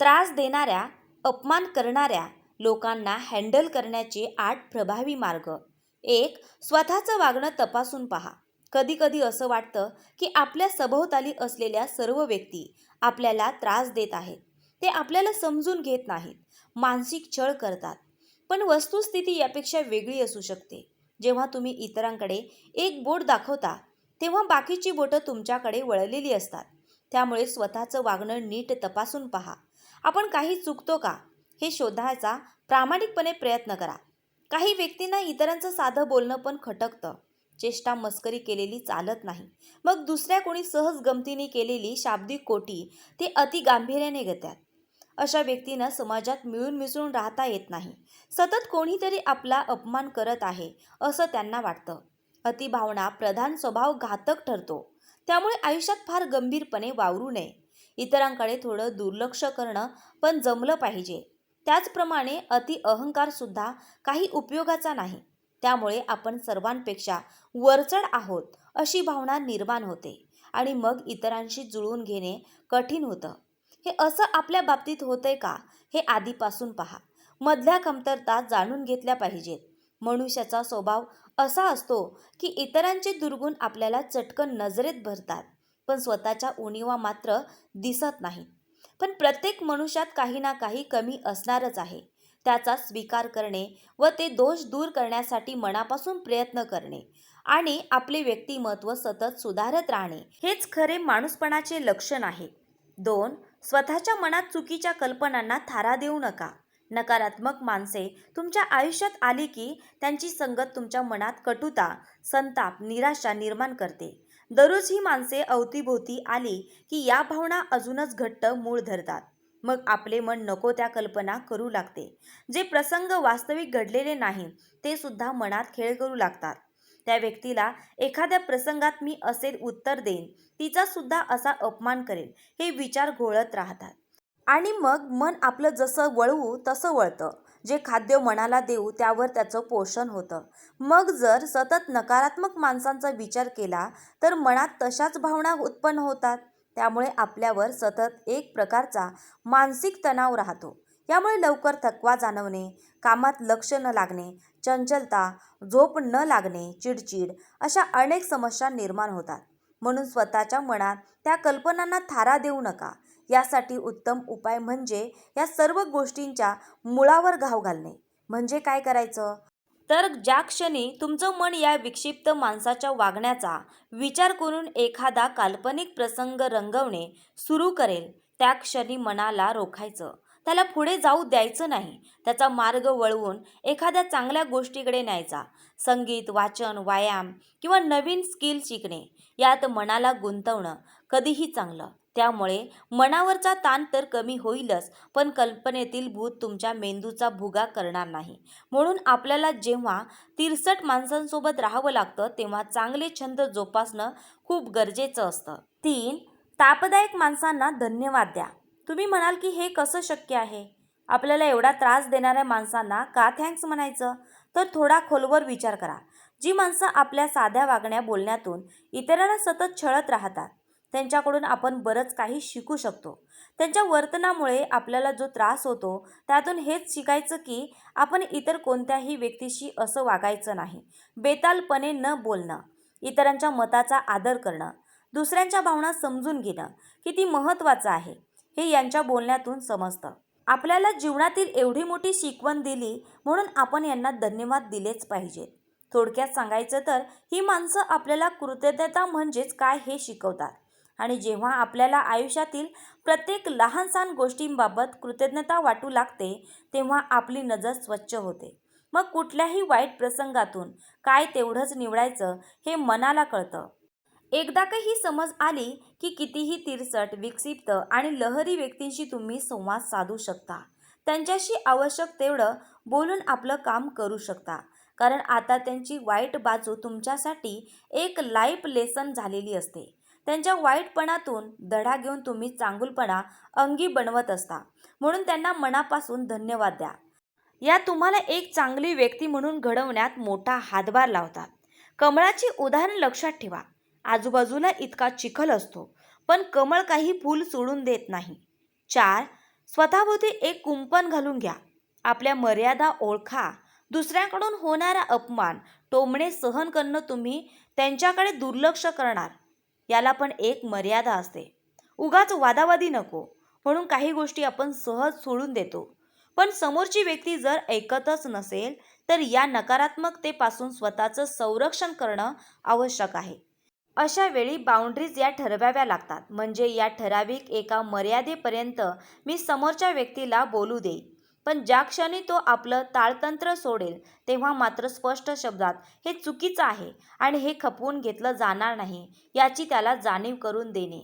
त्रास देणाऱ्या अपमान करणाऱ्या लोकांना हँडल करण्याचे आठ प्रभावी मार्ग. एक स्वतःचं वागणं तपासून पहा. कधीकधी असं वाटतं की आपल्या सभोवताली असलेल्या सर्व व्यक्ती आपल्याला त्रास देत आहेत. ते आपल्याला समजून घेत नाहीत. मानसिक छळ करतात. पण वस्तुस्थिती यापेक्षा वेगळी असू शकते. जेव्हा तुम्ही इतरांकडे एक बोट दाखवता तेव्हा बाकीची बोटं तुमच्याकडे वळलेली असतात. त्यामुळे स्वतःचं वागणं नीट तपासून पहा. आपण काही चुकतो का? हे शोधायचा प्रामाणिकपणे प्रयत्न करा. काही व्यक्तींना इतरांचं साधं बोलणं पण खटकतं. चेष्टा मस्करी केलेली चालत नाही. मग दुसऱ्या कोणी सहज गमतीने केलेली शाब्दिक कोटी ते अति गांभीर्याने घेतात. अशा व्यक्तींना समाजात मिळून मिसळून राहता येत नाही. सतत कोणीतरी आपला अपमान करत आहे असं त्यांना वाटतं. अतिभावना प्रधान स्वभाव घातक ठरतो. त्यामुळे आयुष्यात फार गंभीरपणे वावरू नये. इतरांकडे थोडं दुर्लक्ष करणं पण जमलं पाहिजे. त्याचप्रमाणे अति अहंकारसुद्धा काही उपयोगाचा नाही. त्यामुळे आपण सर्वांपेक्षा वरचढ आहोत अशी भावना निर्माण होते आणि मग इतरांशी जुळवून घेणे कठीण होतं. हे असं आपल्या बाबतीत होतंय का? हे आधीपासून पहा. मधल्या कमतरता जाणून घेतल्या पाहिजेत. मनुष्याचा स्वभाव असा असतो की इतरांचे दुर्गुण आपल्याला चटकन नजरेत भरतात. पण स्वतःच्या उणीवा मात्र दिसत नाही. पण प्रत्येक मनुष्यात काही ना काही कमी असणारच आहे. त्याचा स्वीकार करणे व ते दोष दूर करण्यासाठी मनापासून प्रयत्न करणे आणि आपले व्यक्तिमत्व सतत सुधारत राहणे हेच खरे माणूसपणाचे लक्षण आहे. दोन स्वतःच्या मनात चुकीच्या कल्पनांना थारा देऊ नका. नकारात्मक माणसे तुमच्या आयुष्यात आली की त्यांची संगत तुमच्या मनात कटुता संताप निराशा निर्माण करते. दररोज ही माणसे अवतीभोवती आली की या भावना अजूनच घट्ट मूळ धरतात. मग आपले मन नको त्या कल्पना करू लागते. जे प्रसंग वास्तविक घडलेले नाही ते सुद्धा मनात खेळ करू लागतात. त्या व्यक्तीला एखाद्या प्रसंगात मी असे उत्तर देईन तिचा सुद्धा असा अपमान करेल हे विचार घोळत राहतात. आणि मग मन आपलं जसं वळवू तसं वळतं. जे खाद्य मनाला देऊ त्यावर त्याचं पोषण होतं. मग जर सतत नकारात्मक माणसांचा विचार केला तर मनात तशाच भावना उत्पन्न होतात. त्यामुळे आपल्यावर सतत एक प्रकारचा मानसिक तणाव राहतो. यामुळे लवकर थकवा जाणवणे कामात लक्ष न लागणे चंचलता झोप न लागणे चिडचिड अशा अनेक समस्या निर्माण होतात. म्हणून स्वतःच्या मनात त्या कल्पनांना थारा देऊ नका. यासाठी उत्तम उपाय म्हणजे या सर्व गोष्टींच्या मुळावर घाव घालणे. म्हणजे काय करायचं? तर ज्या क्षणी तुमचं मन या विक्षिप्त माणसाच्या वागण्याचा विचार करून एखादा काल्पनिक प्रसंग रंगवणे सुरू करेल त्या क्षणी मनाला रोखायचं. त्याला पुढे जाऊ द्यायचं नाही. त्याचा मार्ग वळवून एखाद्या चांगल्या गोष्टीकडे न्यायचा. संगीत वाचन व्यायाम किंवा नवीन स्किल शिकणे यात मनाला गुंतवणं कधीही चांगलं. त्यामुळे मनावरचा ताण तर कमी होईलच पण कल्पनेतील भूत तुमच्या मेंदूचा भुगा करणार नाही. म्हणून आपल्याला जेव्हा तिरसट माणसांसोबत राहावं लागतं तेव्हा चांगले छंद जोपासणं खूप गरजेचं असतं. तीन तापदायक माणसांना धन्यवाद द्या. तुम्ही म्हणाल की हे कसं शक्य आहे? आपल्याला एवढा त्रास देणाऱ्या माणसांना का थँक्स म्हणायचं? तर थोडा खोलवर विचार करा. जी माणसं आपल्या साध्या वागण्या बोलण्यातून इतरांना सतत छळत राहतात त्यांच्याकडून आपण बरंच काही शिकू शकतो. त्यांच्या वर्तनामुळे आपल्याला जो त्रास होतो त्यातून हेच शिकायचं की आपण इतर कोणत्याही व्यक्तीशी असं वागायचं नाही. बेतालपणे न बोलणं इतरांच्या मताचा आदर करणं दुसऱ्यांच्या भावना समजून घेणं किती महत्त्वाचं आहे हे यांच्या बोलण्यातून समजतं. आपल्याला जीवनातील एवढी मोठी शिकवण दिली म्हणून आपण यांना धन्यवाद दिलेच पाहिजेत थोडक्यात सांगायचं तर ही माणसं आपल्याला कृतज्ञता म्हणजेच काय हे शिकवतात. आणि जेव्हा आपल्याला आयुष्यातील प्रत्येक लहान सहान गोष्टींबाबत कृतज्ञता वाटू लागते तेव्हा आपली नजर स्वच्छ होते. मग कुठल्याही वाईट प्रसंगातून काय तेवढंच निवडायचं हे मनाला कळतं. एकदा का ही समज आली की कितीही तिरसट विक्षिप्त आणि लहरी व्यक्तींशी तुम्ही संवाद साधू शकता. त्यांच्याशी आवश्यक तेवढं बोलून आपलं काम करू शकता. कारण आता त्यांची वाईट बाजू तुमच्यासाठी एक लाईफ लेसन झालेली असते. त्यांच्या वाईटपणातून धडा घेऊन तुम्ही चांगुलपणा अंगी बनवत असता. म्हणून त्यांना मनापासून धन्यवाद द्या. या तुम्हाला एक चांगली व्यक्ती म्हणून घडवण्यात मोठा हातभार लावतात. कमळाची उदाहरण लक्षात ठेवा. आजूबाजूला इतका चिखल असतो पण कमळ काही फूल सोडून देत नाही. चार स्वतःभोवती एक कुंपण घालून घ्या. आपल्या मर्यादा ओळखा. दुसऱ्यांकडून होणारा अपमान टोमणे सहन करणं तुम्ही त्यांच्याकडे दुर्लक्ष करणार. याला पण एक मर्यादा असते. उगाच वादावादी नको. म्हणून काही गोष्टी आपण सहज सोडून देतो. पण समोरची व्यक्ती जर ऐकतच नसेल तर या नकारात्मकतेपासून स्वतःचं संरक्षण करणं आवश्यक आहे. अशा वेळी बाउंड्रीज या ठरवाव्या लागतात. म्हणजे या ठराविक एका मर्यादेपर्यंत मी समोरच्या व्यक्तीला बोलू देईन. पण ज्या क्षणी तो आपलं ताळतंत्र सोडेल तेव्हा मात्र स्पष्ट शब्दात हे चुकीचं आहे आणि हे खपवून घेतलं जाणार नाही याची त्याला जाणीव करून देणे.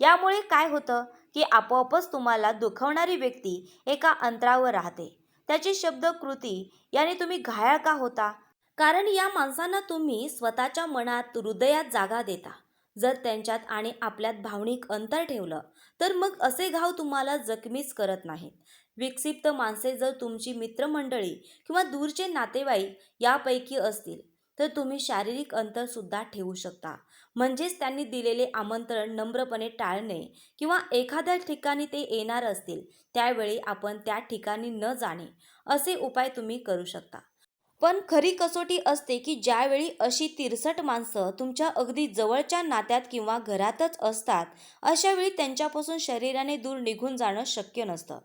यामुळे काय होतं की आपोआपच तुम्हाला दुखवणारी व्यक्ती एका अंतरावर राहते. त्याची शब्द कृती याने तुम्ही घायाळ का होता? कारण या माणसांना तुम्ही स्वतःच्या मनात हृदयात जागा देता. जर त्यांच्यात आणि आपल्यात भावनिक अंतर ठेवलं तर मग असे घाव तुम्हाला जखमीच करत नाहीत. विक्षिप्त माणसे जर तुमची मित्रमंडळी किंवा दूरचे नातेवाईक यापैकी असतील तर तुम्ही शारीरिक अंतरसुद्धा ठेवू शकता. म्हणजेच त्यांनी दिलेले आमंत्रण नम्रपणे टाळणे किंवा एखाद्या ठिकाणी ते येणार असतील त्यावेळी आपण त्या ठिकाणी न जाणे असे उपाय तुम्ही करू शकता. पण खरी कसोटी असते की ज्यावेळी अशी तिरसट माणसं तुमच्या अगदी जवळच्या नात्यात किंवा घरातच असतात अशावेळी त्यांच्यापासून शरीराने दूर निघून जाणं शक्य नसतं.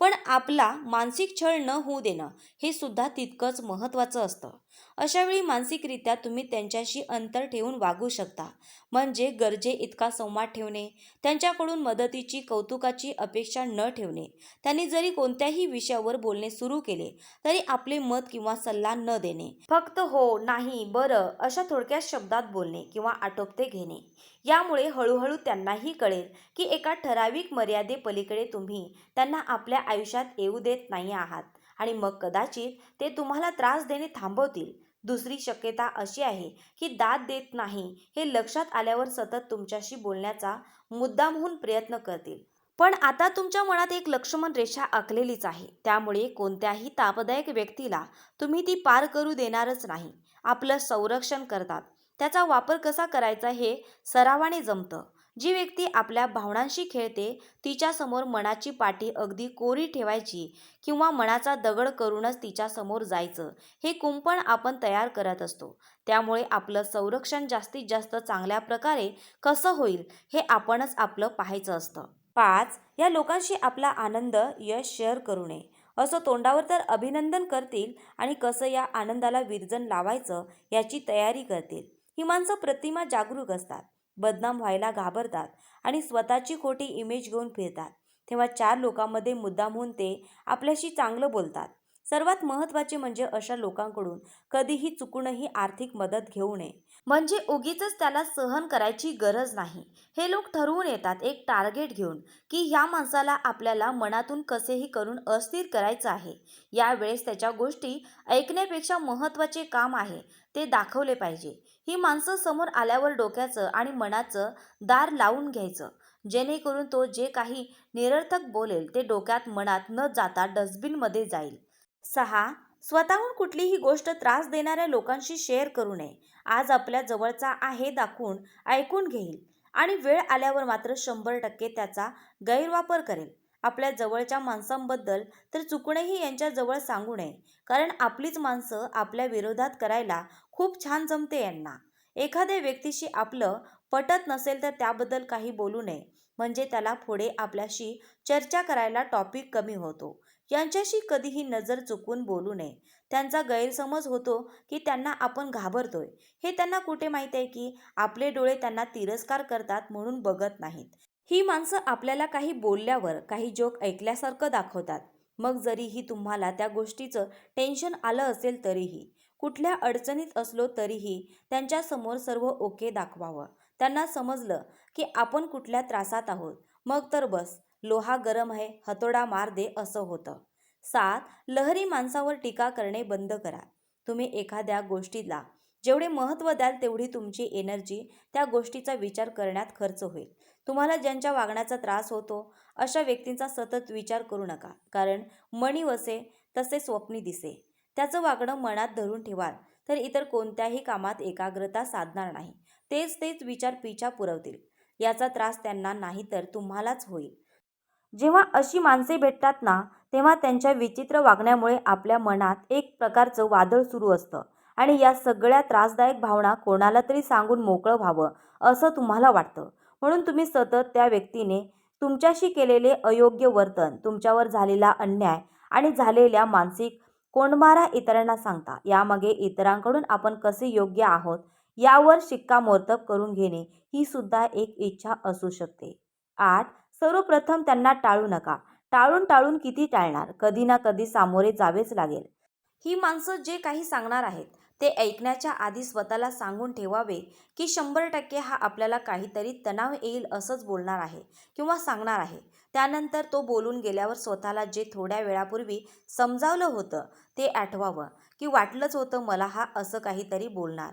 पण आपला मानसिक छळ न होऊ देणं हे सुद्धा तितकंच महत्त्वाचं असतं. अशावेळी मानसिकरित्या तुम्ही त्यांच्याशी अंतर ठेवून वागू शकता. म्हणजे गरजे इतका संवाद ठेवणे त्यांच्याकडून मदतीची कौतुकाची अपेक्षा न ठेवणे. त्यांनी जरी कोणत्याही विषयावर बोलणे सुरू केले तरी आपले मत किंवा सल्ला न देणे. फक्त हो नाही बरं अशा थोडक्या शब्दात बोलणे किंवा आटोपते घेणे. यामुळे हळूहळू त्यांनाही कळेल की एका ठराविक मर्यादेपलीकडे तुम्ही त्यांना आपल्या आयुष्यात येऊ देत नाही आहात. आणि मग कदाचित ते तुम्हाला त्रास देणे थांबवतील. दुसरी शक्यता अशी आहे की दाद देत नाही हे लक्षात आल्यावर सतत तुमच्याशी बोलण्याचा मुद्दामहून प्रयत्न करतील. पण आता तुमच्या मनात एक लक्ष्मण रेषा आखलेलीच आहे. त्यामुळे कोणत्याही तापदायक व्यक्तीला तुम्ही ती पार करू देणारच नाही. आपलं संरक्षण करतात. त्याचा वापर कसा करायचा हे सरावाने जमतं. जी व्यक्ती आपल्या भावनांशी खेळते तिच्यासमोर मनाची पाठी अगदी कोरी ठेवायची किंवा मनाचा दगड करूनच तिच्यासमोर जायचं हे कुंपण आपण तयार करत असतो. त्यामुळे आपलं संरक्षण जास्तीत जास्त चांगल्या प्रकारे कसं होईल हे आपणच आपलं पाहायचं असतं. पाच या लोकांशी आपला आनंद यश शेअर करू नये. असं तोंडावर तर अभिनंदन करतील आणि कसं या आनंदाला विरजन लावायचं याची तयारी करतील. ही माणसं प्रतिमा जागरूक असतात. बदनाम व्हायला घाबरतात आणि स्वतःची खोटी इमेज घेऊन फिरतात. तेव्हा चार लोकांमध्ये मुद्दामहून ते आपल्याशी चांगलं बोलतात. सर्वात महत्त्वाचे म्हणजे अशा लोकांकडून कधीही चुकूनही आर्थिक मदत घेऊ नये. म्हणजे उगीच त्याला सहन करायची गरज नाही. हे लोक ठरवून येतात एक टार्गेट घेऊन की ह्या माणसाला आपल्याला मनातून कसेही करून अस्थिर करायचं आहे. यावेळेस त्याच्या गोष्टी ऐकण्यापेक्षा महत्त्वाचे काम आहे ते दाखवले पाहिजे. ही माणसं समोर आल्यावर डोक्याचं आणि मनाचं दार लावून घ्यायचं. जेणेकरून तो जे काही निरर्थक बोलेल ते डोक्यात मनात न जाता डस्टबिनमध्ये जाईल. सहा स्वतःहून कुठलीही गोष्ट त्रास देणाऱ्या लोकांशी शेअर करू नये. आज आपल्या जवळचा आहे दाखवून ऐकून घेईल आणि वेळ आल्यावर मात्र शंभर टक्के त्याचा गैरवापर करेल. आपल्या जवळच्या माणसांबद्दल तर चुकूनही यांच्याजवळ सांगू नये. कारण आपलीच माणसं आपल्या विरोधात करायला खूप छान जमते यांना. एखाद्या व्यक्तीशी आपलं पटत नसेल तर त्याबद्दल काही बोलू नये. म्हणजे त्याला पुढे आपल्याशी चर्चा करायला टॉपिक कमी होतो. यांच्याशी कधीही नजर चुकून बोलू नये. त्यांचा गैरसमज होतो की त्यांना आपण घाबरतोय. हे त्यांना कुठे माहीत आहे की आपले डोळे त्यांना तिरस्कार करतात म्हणून बघत नाहीत. ही माणसं आपल्याला काही बोलल्यावर काही जोक ऐकल्यासारखं दाखवतात. मग जरीही तुम्हाला त्या गोष्टीचं टेन्शन आलं असेल तरीही कुठल्या अडचणीत असलो तरीही त्यांच्यासमोर सर्व ओके दाखवावं. त्यांना समजलं की आपण कुठल्या त्रासात आहोत. मग तर बस लोहा गरम आहे हतोडा मार दे असं होतं. सात लहरी माणसावर टीका करणे बंद करा. तुम्ही एखाद्या गोष्टीला जेवढे महत्त्व द्याल तेवढी तुमची एनर्जी त्या गोष्टीचा विचार करण्यात खर्च होईल. तुम्हाला ज्यांच्या वागण्याचा त्रास होतो अशा व्यक्तींचा सतत विचार करू नका. कारण मणी वसे तसे स्वप्नी दिसे. त्याचं वागणं मनात धरून ठेवाल तर इतर कोणत्याही कामात एकाग्रता साधणार नाही. तेच तेच विचार पिछा पुरवतील. याचा त्रास त्यांना नाही तर तुम्हालाच होईल. जेव्हा अशी माणसे भेटतात ना तेव्हा त्यांच्या विचित्र वागण्यामुळे आपल्या मनात एक प्रकारचं वादळ सुरू असतं. आणि या सगळ्या त्रासदायक भावना कोणाला तरी सांगून मोकळं व्हावं असं तुम्हाला वाटतं. म्हणून तुम्ही सतत त्या व्यक्तीने तुमच्याशी केलेले अयोग्य वर्तन तुमच्यावर झालेला अन्याय आणि झालेल्या मानसिक कोंडमारा इतरांना सांगता. यामागे इतरांकडून आपण कसे योग्य आहोत यावर शिक्कामोर्तब करून घेणे ही सुद्धा एक इच्छा असू शकते. आठ सर्वप्रथम त्यांना टाळू नका. टाळून टाळून किती टाळणार? कधी ना कधी सामोरे जावेच लागेल. ही माणसं जे काही सांगणार आहेत ते ऐकण्याच्या आधी स्वतःला सांगून ठेवावे की शंभर टक्के हा आपल्याला काहीतरी तणाव येईल असंच बोलणार आहे किंवा सांगणार आहे. त्यानंतर तो बोलून गेल्यावर स्वतःला जे थोड्या वेळापूर्वी समजावलं होतं ते आठवावं की वाटलंच होतं मला हा असं काहीतरी बोलणार.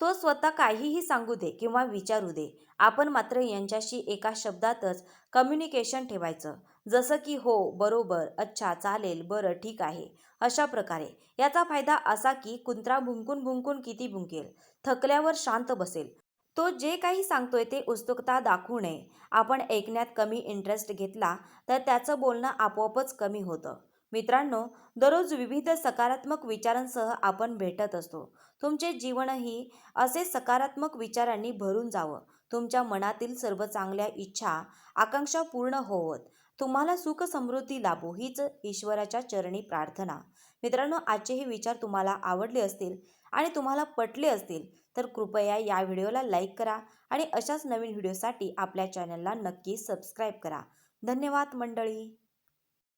तो स्वतः काहीही सांगू दे किंवा विचारू दे. आपण मात्र यांच्याशी एका शब्दातच कम्युनिकेशन ठेवायचं. जसं की हो बरोबर अच्छा चालेल बरं ठीक आहे. अशा प्रकारे. याचा फायदा असा की कुंत्रा भुंकून भुंकून किती भुंकेल? थकल्यावर शांत बसेल. तो जे काही सांगतोय ते उत्सुकता दाखवू नये. आपण ऐकण्यात कमी इंटरेस्ट घेतला तर त्याचं बोलणं आपोआपच कमी होतं. मित्रांनो दररोज विविध सकारात्मक विचारांसह आपण भेटत असतो. तुमचे जीवनही असे सकारात्मक विचारांनी भरून जावं. तुमच्या मनातील सर्व चांगल्या इच्छा आकांक्षा पूर्ण होवत. तुम्हाला सुख समृद्धी लाभो हीच ईश्वराच्या चरणी प्रार्थना. मित्रांनो आजचे हे विचार तुम्हाला आवडले असतील आणि तुम्हाला पटले असतील तर कृपया या व्हिडिओला लाईक करा आणि अशाच नवीन व्हिडिओसाठी आपल्या चॅनलला नक्की सबस्क्राईब करा. धन्यवाद मंडळी!